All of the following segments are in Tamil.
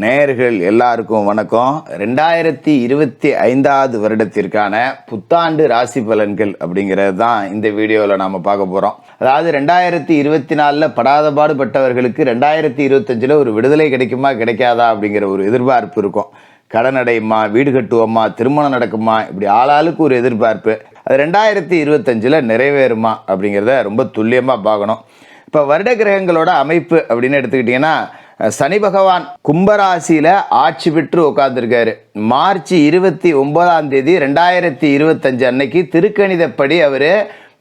நேயர்கள் எல்லாருக்கும் வணக்கம். ரெண்டாயிரத்தி இருபத்தி ஐந்தாவது வருடத்திற்கான புத்தாண்டு ராசி பலன்கள் அப்படிங்கிறது தான் இந்த வீடியோவில் நாம் பார்க்க போகிறோம் அதாவது ரெண்டாயிரத்தி இருபத்தி நாலில் படாத பாடுபட்டவர்களுக்கு ரெண்டாயிரத்தி இருபத்தஞ்சில் ஒரு விடுதலை கிடைக்குமா கிடைக்காதா அப்படிங்கிற ஒரு எதிர்பார்ப்பு இருக்கும். கடன் அடையுமா வீடு கட்டுவோமா திருமணம் நடக்குமா இப்படி ஆளாளுக்கு ஒரு எதிர்பார்ப்பு. அது ரெண்டாயிரத்தி இருபத்தஞ்சில் நிறைவேறுமா அப்படிங்கிறத ரொம்ப துல்லியமாக பார்க்கணும். இப்போ வருட கிரகங்களோட அமைப்பு அப்படின்னு எடுத்துக்கிட்டிங்கன்னா சனி பகவான் கும்பராசியில் ஆட்சி பெற்று உட்காந்துருக்காரு மார்ச் இருபத்தி ஒன்பதாம் தேதி ரெண்டாயிரத்தி இருபத்தஞ்சு அன்னைக்கு திருக்கணிதப்படி அவர்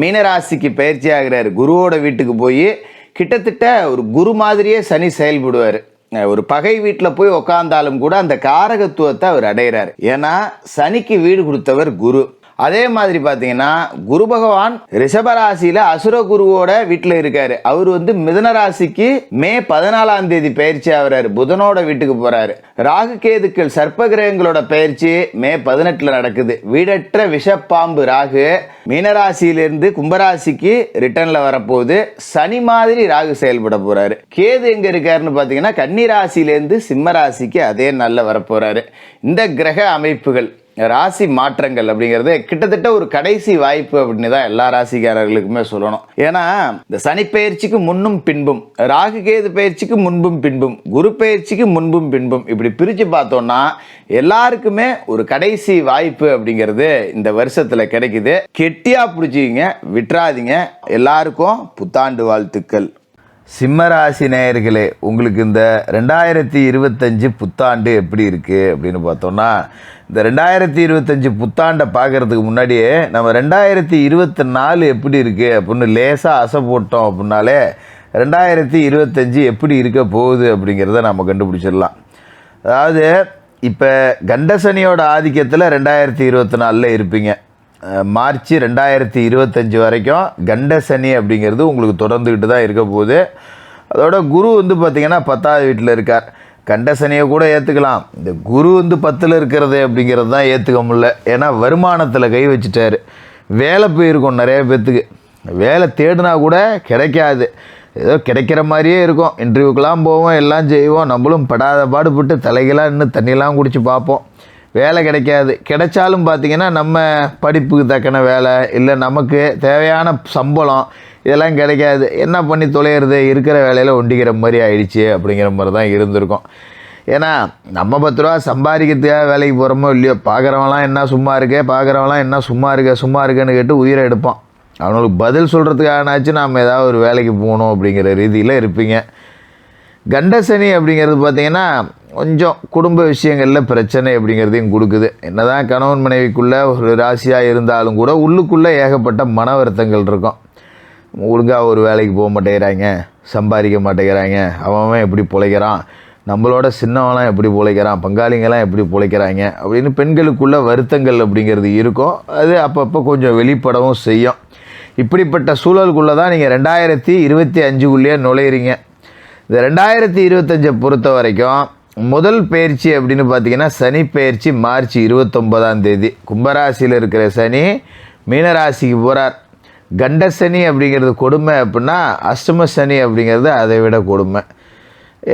மீனராசிக்கு பயிற்சி ஆகிறார் குருவோட வீட்டுக்கு போய் கிட்டத்தட்ட ஒரு குரு மாதிரியே சனி செயல்படுவார். ஒரு பகை வீட்டில் போய் உக்காந்தாலும் கூட அந்த காரகத்துவத்தை அவர் அடைகிறார் ஏன்னா சனிக்கு வீடு கொடுத்தவர் குரு. அதே மாதிரி பார்த்தீங்கன்னா குரு பகவான் ரிஷபராசியில் அசுர குருவோட வீட்டில் இருக்காரு. அவர் வந்து மிதன ராசிக்கு மே பதினாலாம் தேதி பயிற்சி ஆகிறாரு. புதனோட வீட்டுக்கு போறாரு. ராகு கேதுக்கள் சர்ப்ப கிரகங்களோட பயிற்சி மே பதினெட்டுல நடக்குது. வீடற்ற விஷப்பாம்பு ராகு மீனராசியிலிருந்து கும்பராசிக்கு ரிட்டர்ன்ல வரப்போகுது. சனி மாதிரி ராகு செயல்பட போறாரு. கேது எங்க இருக்காருன்னு பார்த்தீங்கன்னா கன்னிராசியிலேருந்து சிம்ம ராசிக்கு அதே நல்ல வரப்போறாரு. இந்த கிரக அமைப்புகள் ராசி மாற்றங்கள் அப்படிங்கிறது கிட்டத்தட்ட ஒரு கடைசி வாய்ப்பு அப்படின்னு தான் எல்லா ராசிக்காரர்களுக்குமே சொல்லணும். ஏன்னா இந்த சனி பயிற்சிக்கு முன்னும் பின்பும் ராகு கேது பயிற்சிக்கு முன்பும் பின்பும் குரு பயிற்சிக்கு முன்பும் பின்பும் இப்படி பிரித்து பார்த்தோம்னா எல்லாருக்குமே ஒரு கடைசி வாய்ப்பு அப்படிங்கிறது இந்த வருஷத்தில் கிடைக்குது. கெட்டியாக பிடிச்சிக்கிங்க விட்டுறாதீங்க. எல்லாருக்கும் புத்தாண்டு வாழ்த்துக்கள். சிம்மராசி நேயர்களே உங்களுக்கு இந்த ரெண்டாயிரத்தி இருபத்தஞ்சு புத்தாண்டு எப்படி இருக்குது அப்படின்னு பார்த்தோன்னா இந்த ரெண்டாயிரத்தி இருபத்தஞ்சு புத்தாண்டை பார்க்குறதுக்கு முன்னாடியே நம்ம ரெண்டாயிரத்தி இருபத்தி நாலு எப்படி இருக்குது அப்படின்னு லேசாக அசை போட்டோம் அப்படின்னாலே ரெண்டாயிரத்தி இருபத்தஞ்சு எப்படி இருக்க போகுது அப்படிங்கிறத நம்ம கண்டுபிடிச்சிடலாம். அதாவது இப்போ கண்டசனியோட ஆதிக்கத்தில் ரெண்டாயிரத்தி இருபத்தி நாலில் இருப்பீங்க. மார்ச் ரெண்டாயிரத்தி இருபத்தஞ்சி வரைக்கும் கண்டசனி அப்படிங்கிறது உங்களுக்கு தொடர்ந்துக்கிட்டு தான் இருக்க போகுது. அதோட குரு வந்து பார்த்திங்கன்னா பத்தாவது வீட்டில் இருக்கார். கண்டசனையை கூட ஏற்றுக்கலாம் இந்த குரு வந்து பத்தில் இருக்கிறது அப்படிங்கிறது தான் ஏற்றுக்க முடில ஏன்னா வருமானத்தில் கை வச்சுட்டாரு. வேலை போயிருக்கும் நிறைய பேர்த்துக்கு வேலை தேடினா கூட கிடைக்காது. ஏதோ கிடைக்கிற மாதிரியே இருக்கும். இன்டர்வியூக்கெலாம் போவோம் எல்லாம் செய்வோம். நம்மளும் படாத பாடுபட்டு தலைகளாக இன்னும் தண்ணியெலாம் குடித்து பார்ப்போம். வேலை கிடைக்காது. கிடைச்சாலும் பார்த்தீங்கன்னா நம்ம படிப்புக்கு தக்கன வேலை இல்லை நமக்கு தேவையான சம்பளம் இதெல்லாம் கிடைக்காது. என்ன பண்ணி தொலைகிறது இருக்கிற வேலையில் ஒண்டிக்கிற மாதிரி ஆயிடுச்சு அப்படிங்கிற மாதிரி தான் இருந்திருக்கும். ஏன்னா நம்ம பத்து ரூபா சம்பாதிக்கிறதுக்காக வேலைக்கு போகிறோமோ இல்லையோ பார்க்குறவன்லாம் என்ன சும்மா இருக்கே பார்க்குறவன்லாம் என்ன சும்மா இருக்க சும்மா இருக்கேன்னு கேட்டு உயிரை எடுப்பான். அவனுக்கு பதில் சொல்கிறதுக்காகனாச்சும் நாம் ஏதாவது ஒரு வேலைக்கு போகணும் அப்படிங்கிற ரீதியில் இருப்பீங்க. கண்டசனி அப்படிங்கிறது பார்த்தீங்கன்னா கொஞ்சம் குடும்ப விஷயங்களில் பிரச்சனை அப்படிங்கிறதையும் கொடுக்குது. என்னதான் கணவன் மனைவிக்குள்ளே ஒரு ராசியாக இருந்தாலும் கூட உள்ளுக்குள்ளே ஏகப்பட்ட மன வருத்தங்கள் இருக்கும். ஒழுங்காக ஒரு வேலைக்கு போக மாட்டேங்கிறாங்க சம்பாதிக்க மாட்டேங்கிறாங்க. அவன் எப்படி பிழைக்கிறான்? நம்மளோட சின்னவன்லாம் எப்படி பிழைக்கிறான்? பங்காளிங்கெல்லாம் எப்படி பிழைக்கிறாங்க? அப்படின்னு பெண்களுக்குள்ள வருத்தங்கள் அப்படிங்கிறது இருக்கும். அது அப்பப்போ கொஞ்சம் வெளிப்படவும் செய்யும். இப்படிப்பட்ட சூழலுக்குள்ளே தான் நீங்கள் ரெண்டாயிரத்தி இருபத்தி அஞ்சுக்குள்ளேயே நுழையிறீங்க. இந்த ரெண்டாயிரத்தி இருபத்தஞ்சை பொறுத்த வரைக்கும் முதல் பயிற்சி அப்படின்னு பார்த்தீங்கன்னா சனி பயிற்சி மார்ச் இருபத்தொம்பதாம் தேதி. கும்பராசியில் இருக்கிற சனி மீனராசிக்கு போகிறார் கண்ட சனி அப்படிங்கிறது கொடுமை அப்படின்னா அஷ்டம சனி அப்படிங்கிறது அதை விட கொடுமை.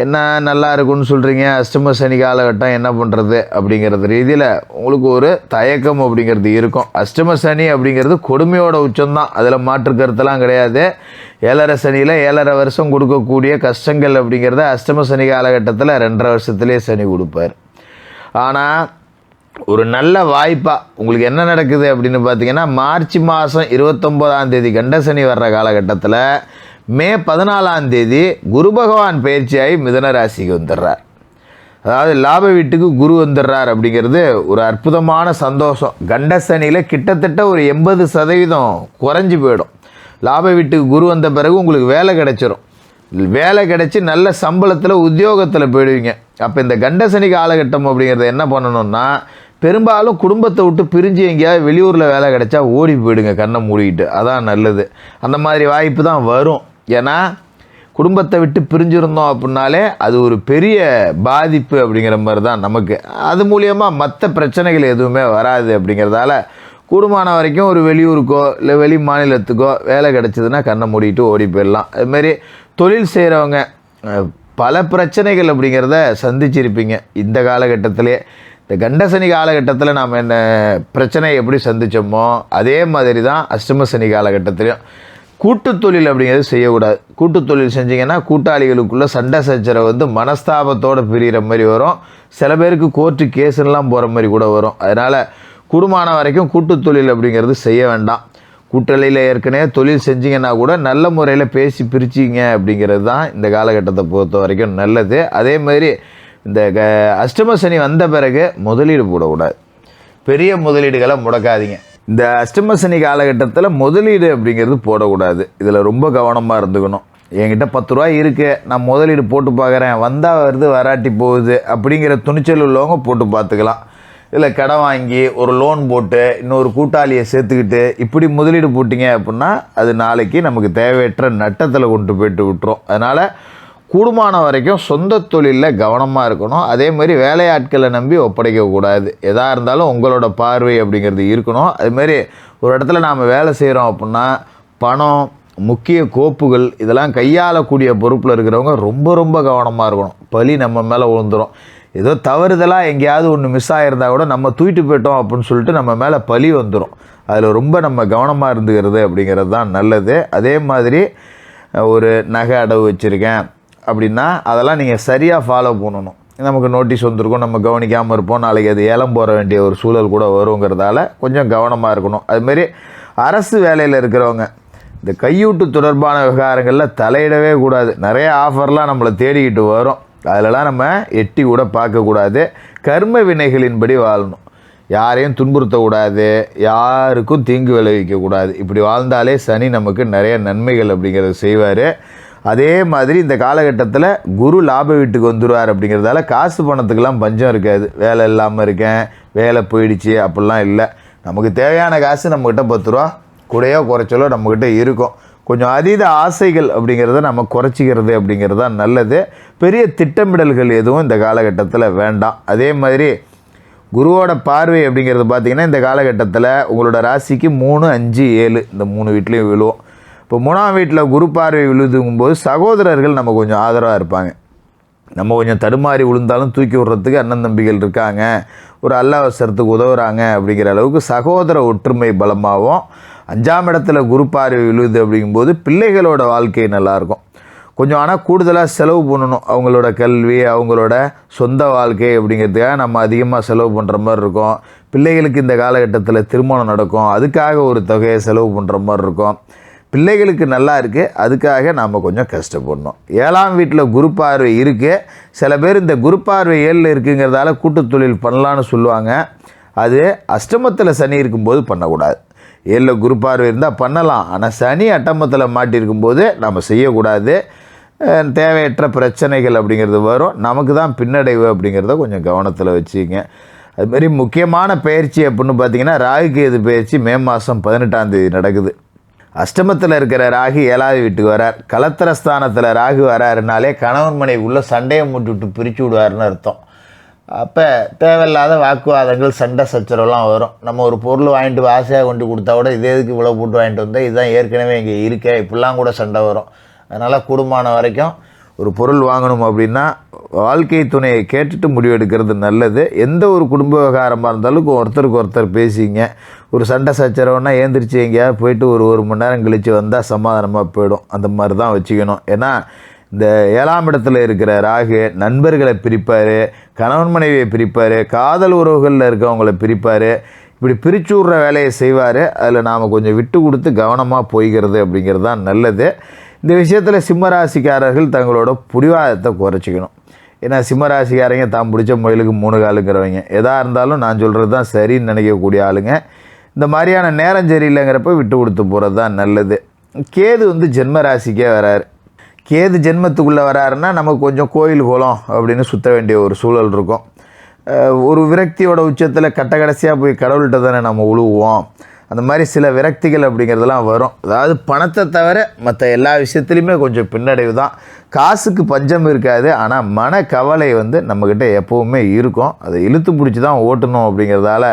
என்ன நல்லா இருக்குன்னு சொல்கிறீங்க அஷ்டம சனி காலகட்டம் என்ன பண்ணுறது அப்படிங்கிறது ரீதியில் உங்களுக்கு ஒரு தயக்கம் அப்படிங்கிறது இருக்கும். அஷ்டம சனி அப்படிங்கிறது கொடுமையோட உச்சம்தான். அதில் மாற்று கருத்தெல்லாம் கிடையாது. ஏழரை சனியில் ஏழரை வருஷம் கொடுக்கக்கூடிய கஷ்டங்கள் அப்படிங்கிறத அஷ்டம சனி காலகட்டத்தில் ரெண்டரை வருஷத்துலேயே சனி கொடுப்பார். ஆனால் ஒரு நல்ல வாய்ப்பாக உங்களுக்கு என்ன நடக்குது அப்படின்னு பார்த்தீங்கன்னா மார்ச் மாதம் இருபத்தொம்போதாம் தேதி கண்டசனி வர்ற காலகட்டத்தில் மே பதினாலாம் தேதி குரு பகவான் பயிற்சியாகி மிதன ராசிக்கு வந்துடுறார். அதாவது லாப வீட்டுக்கு குரு வந்துடுறார் அப்படிங்கிறது ஒரு அற்புதமான சந்தோஷம். கண்டசனியில் கிட்டத்தட்ட ஒரு எண்பது சதவீதம் குறைஞ்சி போயிடும். லாப வீட்டுக்கு குரு வந்த பிறகு உங்களுக்கு வேலை கிடைச்சிரும். வேலை கிடச்சி நல்ல சம்பளத்தில் உத்தியோகத்தில் போயிடுவீங்க. அப்போ இந்த கண்டசனி காலகட்டம் அப்படிங்கிறத என்ன பண்ணணும்னா பெரும்பாலும் குடும்பத்தை விட்டு பிரிஞ்சு எங்கேயாவது வெளியூரில் வேலை கிடைச்சா ஓடி போயிடுங்க கண்ணை மூடிக்கிட்டு. அதான் நல்லது. அந்த மாதிரி வாய்ப்பு தான் வரும். ஏன்னா குடும்பத்தை விட்டு பிரிஞ்சிருந்தோம் அப்படின்னாலே அது ஒரு பெரிய பாதிப்பு அப்படிங்கிற மாதிரி தான் நமக்கு. அது மூலியமாக மற்ற பிரச்சனைகள் எதுவுமே வராது அப்படிங்கிறதால கூடுமான வரைக்கும் ஒரு வெளியூருக்கோ இல்லை வெளி மாநிலத்துக்கோ வேலை கிடச்சிதுன்னா கண்ணை மூடிட்டு ஓடி போயிடலாம். அதுமாரி தொழில் செய்கிறவங்க பல பிரச்சனைகள் அப்படிங்கிறத சந்திச்சிருப்பீங்க. இந்த காலகட்டத்திலே இந்த கண்டசனி காலகட்டத்தில் நாம் என்ன பிரச்சனை எப்படி சந்தித்தோமோ அதே மாதிரி தான் அஷ்டம சனி காலகட்டத்திலையும் கூட்டுத்தொழில் அப்படிங்கிறது செய்யக்கூடாது. கூட்டுத்தொழில் செஞ்சிங்கன்னா கூட்டாளிகளுக்குள்ளே சண்டை சச்சரவு வந்து மனஸ்தாபத்தோடு பிரிகிற மாதிரி வரும். சில பேருக்கு கோர்ட்டு கேஸுலாம் போகிற மாதிரி கூட வரும். அதனால் குடுமான வரைக்கும் கூட்டுத்தொழில் அப்படிங்கிறது செய்ய வேண்டாம். கூட்டலையில் ஏற்கனவே தொழில் செஞ்சிங்கன்னா கூட நல்ல முறையில் பேசி பிரிச்சிங்க அப்படிங்கிறது தான் இந்த காலகட்டத்தை பொறுத்த வரைக்கும் நல்லது. அதே மாதிரி இந்த க அஷ்டம சனி வந்த பிறகு முதலீடு போடக்கூடாது. பெரிய முதலீடுகளை முடக்காதீங்க. இந்த அஷ்டம சனி காலகட்டத்தில் முதலீடு அப்படிங்கிறது போடக்கூடாது. இதில் ரொம்ப கவனமாக இருந்துக்கணும். என்கிட்ட பத்து ரூபா இருக்கு நான் முதலீடு போட்டு பார்க்குறேன் வந்தால் வருது வராட்டி போகுது அப்படிங்கிற துணிச்சல் உள்ளவங்க போட்டு பார்த்துக்கலாம் இல்லை கடன் வாங்கி ஒரு லோன் போட்டு இன்னொரு கூட்டாளியை சேர்த்துக்கிட்டு இப்படி முதலீடு போட்டிங்க அப்படின்னா அது நாளைக்கு நமக்கு தேவையற்ற நட்டத்தில் கொண்டு போயிட்டு விட்டுரும். அதனால் கூடுமான வரைக்கும் சொந்த தொழிலில் கவனமாக இருக்கணும். அதே மாதிரி வேலையாட்களை நம்பி ஒப்படைக்கக்கூடாது எதாக இருந்தாலும் உங்களோட பார்வை அப்படிங்கிறது இருக்கணும். அதுமாரி ஒரு இடத்துல நாம் வேலை செய்கிறோம் அப்படின்னா பணம் முக்கிய கோப்புகள் இதெல்லாம் கையாளக்கூடிய பொறுப்பில் இருக்கிறவங்க ரொம்ப ரொம்ப கவனமாக இருக்கணும். பலி நம்ம மேலே விழுந்துரும். ஏதோ தவறுதலாக எங்கேயாவது ஒன்று மிஸ் ஆகிருந்தா கூட நம்ம தூக்கிட்டு போயிட்டோம் அப்படின்னு சொல்லிட்டு நம்ம மேலே பலி வந்துடும் அதில் ரொம்ப நம்ம கவனமாக இருந்துக்கிறது அப்படிங்கிறது தான் நல்லது. அதே மாதிரி ஒரு நகை அடவு வச்சுருக்கேன். அப்படின்னா அதெல்லாம் நீங்கள் சரியாக ஃபாலோ பண்ணணும். நமக்கு நோட்டீஸ் வந்திருக்கும் நம்ம கவனிக்காமல் இருப்போம். நாளைக்கு அது ஏலம் போட வேண்டிய ஒரு சூழல் கூட வருங்கிறதால கொஞ்சம் கவனமாக இருக்கணும். அதுமாரி அரசு வேலையில் இருக்கிறவங்க இந்த கையூட்டு தொடர்பான விவகாரங்களில் தலையிடவே கூடாது. நிறைய ஆஃபர்லாம் நம்மளை தேடிக்கிட்டு வரும். அதிலலாம் நம்ம எட்டி கூட பார்க்கக்கூடாது கர்ம வினைகளின்படி வாழணும். யாரையும் துன்புறுத்தக்கூடாது யாருக்கும் தீங்கு விளைவிக்கக்கூடாது இப்படி வாழ்ந்தாலே சனி நமக்கு நிறைய நன்மைகள் அப்படிங்கிறத செய்வார். அதே மாதிரி இந்த காலகட்டத்தில் குரு லாப வீட்டுக்கு வந்துடுவார் அப்படிங்கிறதால காசு பணத்துக்கெல்லாம் பஞ்சம் இருக்காது. வேலை இல்லாமல் இருக்கேன் வேலை போயிடுச்சு அப்படிலாம் இல்லை. நமக்கு தேவையான காசு நம்மக்கிட்ட பத்து ரூபா கூடையோ குறைச்சலோ நம்மக்கிட்ட இருக்கும். கொஞ்சம் அதீத ஆசைகள் அப்படிங்கிறத நம்ம குறைச்சிக்கிறது அப்படிங்கிறது தான் நல்லது. பெரிய திட்டமிடல்கள் எதுவும் இந்த காலகட்டத்தில் வேண்டாம். அதே மாதிரி குருவோட பார்வை அப்படிங்கிறது பார்த்தீங்கன்னா இந்த காலகட்டத்தில் உங்களோட ராசிக்கு மூணு அஞ்சு ஏழு இந்த மூணு வீட்லேயும் விழுவோம். இப்போ மூணாம் வீட்டில் குரு பார்வை விழுதுங்கும்போது சகோதரர்கள் நம்ம கொஞ்சம் ஆதரவாக இருப்பாங்க. நம்ம கொஞ்சம் தடுமாறி விழுந்தாலும் தூக்கி விடுறதுக்கு அண்ணன் தம்பிகள் இருக்காங்க. ஒரு அல்ல அவசரத்துக்கு உதவுறாங்க அப்படிங்கிற அளவுக்கு சகோதர ஒற்றுமை பலமாகவும் அஞ்சாம் இடத்துல குரு பார்வை விழுது அப்படிங்கும்போது பிள்ளைகளோட வாழ்க்கை நல்லாயிருக்கும். கொஞ்சம் ஆனால் கூடுதலாக செலவு பண்ணணும். அவங்களோட கல்வி அவங்களோட சொந்த வாழ்க்கை அப்படிங்கிறதுக்காக நம்ம அதிகமாக செலவு பண்ணுற மாதிரி இருக்கும். பிள்ளைகளுக்கு இந்த காலகட்டத்தில் திருமணம் நடக்கும். அதுக்காக ஒரு தொகையை செலவு பண்ணுற மாதிரி இருக்கும். பிள்ளைகளுக்கு நல்லா இருக்குது அதுக்காக நாம் கொஞ்சம் கஷ்டப்படணும். ஏழாம் வீட்டில் குரு பார்வை இருக்குது சில பேர் இந்த குரு பார்வை ஏழில் இருக்குங்கிறதால கூட்டுத் தொழில் பண்ணலான்னு சொல்லுவாங்க. அது அஷ்டமத்தில் சனி இருக்கும்போது பண்ணக்கூடாது. ஏழில் குரு பார்வை இருந்தால் பண்ணலாம். ஆனால் சனி அட்டமத்தில் மாட்டியிருக்கும்போது நம்ம செய்யக்கூடாது. தேவையற்ற பிரச்சனைகள் அப்படிங்கிறது வரும். நமக்கு தான் பின்னடைவு அப்படிங்கிறத கொஞ்சம் கவனத்தில் வச்சுங்க. அதுமாரி முக்கியமான பயிற்சி அப்படின்னு பார்த்தீங்கன்னா ராகு கேது பயிற்சி மே மாதம் பதினெட்டாம் தேதி நடக்குது. அஷ்டமத்தில் இருக்கிற ராகு ஏழாவது வீட்டுக்கு வரார். கலத்திரஸ்தானத்தில் ராகு வராருனாலே கணவன் மனைவி உள்ள சண்டையை மூட்டி விட்டு பிரித்து விடுவாருன்னு அர்த்தம். அப்போ தேவையில்லாத வாக்குவாதங்கள் சண்டை சச்சரவுலாம் வரும். நம்ம ஒரு பொருள் வாங்கிட்டு ஆசையாக கொண்டு கொடுத்தா கூட இதே இதுக்கு இவ்வளோ போட்டு வாங்கிட்டு வந்தால் இதுதான் ஏற்கனவே இங்கே இருக்கே இப்படிலாம் கூட சண்டை வரும். அதனால் கூடுமான வரைக்கும் ஒரு பொருள் வாங்கணும் அப்படின்னா வாழ்க்கை துணையை கேட்டுட்டு முடிவெடுக்கிறது நல்லது. எந்த ஒரு குடும்ப விவகாரமாக இருந்தாலும் ஒருத்தருக்கு ஒருத்தர் பேசிங்க. ஒரு சண்டை சச்சரவுன்னா ஏந்திரிச்சு எங்கேயாவது போயிட்டு ஒரு ஒரு மணி நேரம் கழித்து வந்தால் சமாதானமாக போயிடும். அந்த மாதிரி தான் வச்சுக்கணும். ஏன்னா இந்த ஏழாம் இடத்துல இருக்கிற ராகு நண்பர்களை பிரிப்பார் கணவன் மனைவியை பிரிப்பார் காதல் உறவுகளில் இருக்கவங்கள பிரிப்பார். இப்படி பிரிச்சு விட்ற வேலையை செய்வார். அதில் நாம் கொஞ்சம் விட்டு கொடுத்து கவனமாக போய்கிறது அப்படிங்கிறது தான் நல்லது. இந்த விஷயத்தில் சிம்மராசிக்காரர்கள் தங்களோட புடிவாதத்தை குறைச்சிக்கணும். ஏன்னா சிம்மராசிக்காரங்க தான் பிடிச்ச முயலுக்கு மூணு காலுங்கிறவங்க. எதாக இருந்தாலும் நான் சொல்கிறது தான் சரின்னு நினைக்கக்கூடிய ஆளுங்க. இந்த மாதிரியான நேரம் சரியில்லைங்கிறப்ப விட்டு கொடுத்து போகிறது தான் நல்லது. கேது வந்து ஜென்ம ராசிக்கே வராரு. கேது ஜென்மத்துக்குள்ளே வராருன்னா நமக்கு கொஞ்சம் கோயில் குளம் அப்படின்னு சுற்ற வேண்டிய ஒரு சூழல் இருக்கும். ஒரு விரக்தியோட உச்சத்தில் கட்ட கடைசியாக போய் கடவுள்கிட்ட தானே நம்ம உழுவுவோம் அந்த மாதிரி சில விரக்திகள் அப்படிங்கிறதெல்லாம் வரும். அதாவது பணத்தை தவிர மற்ற எல்லா விஷயத்துலையுமே கொஞ்சம் பின்னடைவு தான். காசுக்கு பஞ்சம் இருக்காது. ஆனால் மன கவலை வந்து நம்மக்கிட்ட எப்போவுமே இருக்கும். அதை இழுத்து பிடிச்சி தான் ஓட்டணும் அப்படிங்கிறதால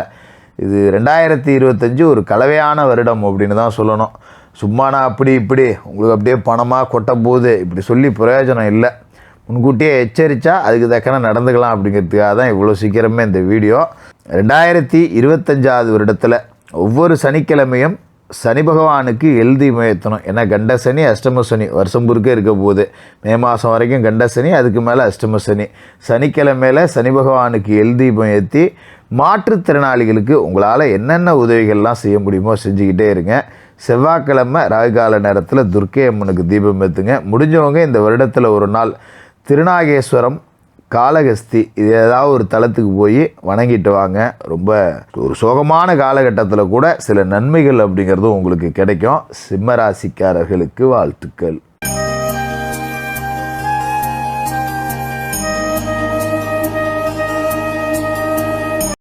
இது ரெண்டாயிரத்தி இருபத்தஞ்சு ஒரு கலவையான வருடம் அப்படின்னு தான் சொல்லணும். சும்மா நான் அப்படி இப்படி உங்களுக்கு அப்படியே பணமாக கொட்ட போகுது இப்படி சொல்லி பிரயோஜனம் இல்லை. முன்கூட்டியே எச்சரித்தா அதுக்கு தக்கன நடந்துக்கலாம் அப்படிங்கிறதுக்காக தான் இவ்வளோ சீக்கிரமே இந்த வீடியோ. ரெண்டாயிரத்தி இருபத்தஞ்சாவது வருடத்தில் ஒவ்வொரு சனிக்கிழமையும் சனி பகவானுக்கு எழுதி ஏற்றணும் ஏன்னா கண்ட சனி அஷ்டம சனி வருஷம் முறுக்க இருக்க போகுது. மே மாதம் வரைக்கும் கண்ட சனி அதுக்கு மேலே அஷ்டம சனி. சனிக்கிழமையில் சனி பகவானுக்கு எழுதி முயற்றி மாற்றுத்திறனாளிகளுக்கு உங்களால் என்னென்ன உதவிகள்லாம் செய்ய முடியுமோ செஞ்சுக்கிட்டே இருங்க. செவ்வாய்க்கிழமை ராகுகால நேரத்தில் துர்க்கை அம்மனுக்கு தீபம் ஏற்றுங்க முடிஞ்சவங்க இந்த வருடத்தில் ஒரு நாள் திருநாகேஸ்வரம் காளகஸ்தி இது ஏதாவது ஒரு தளத்துக்கு போய் வணங்கிட்டு வாங்க. ரொம்ப ஒரு சோகமான காலகட்டத்தில் கூட சில நன்மைகள் அப்படிங்கிறதும் உங்களுக்கு கிடைக்கும். சிம்மராசிக்காரர்களுக்கு வாழ்த்துக்கள்.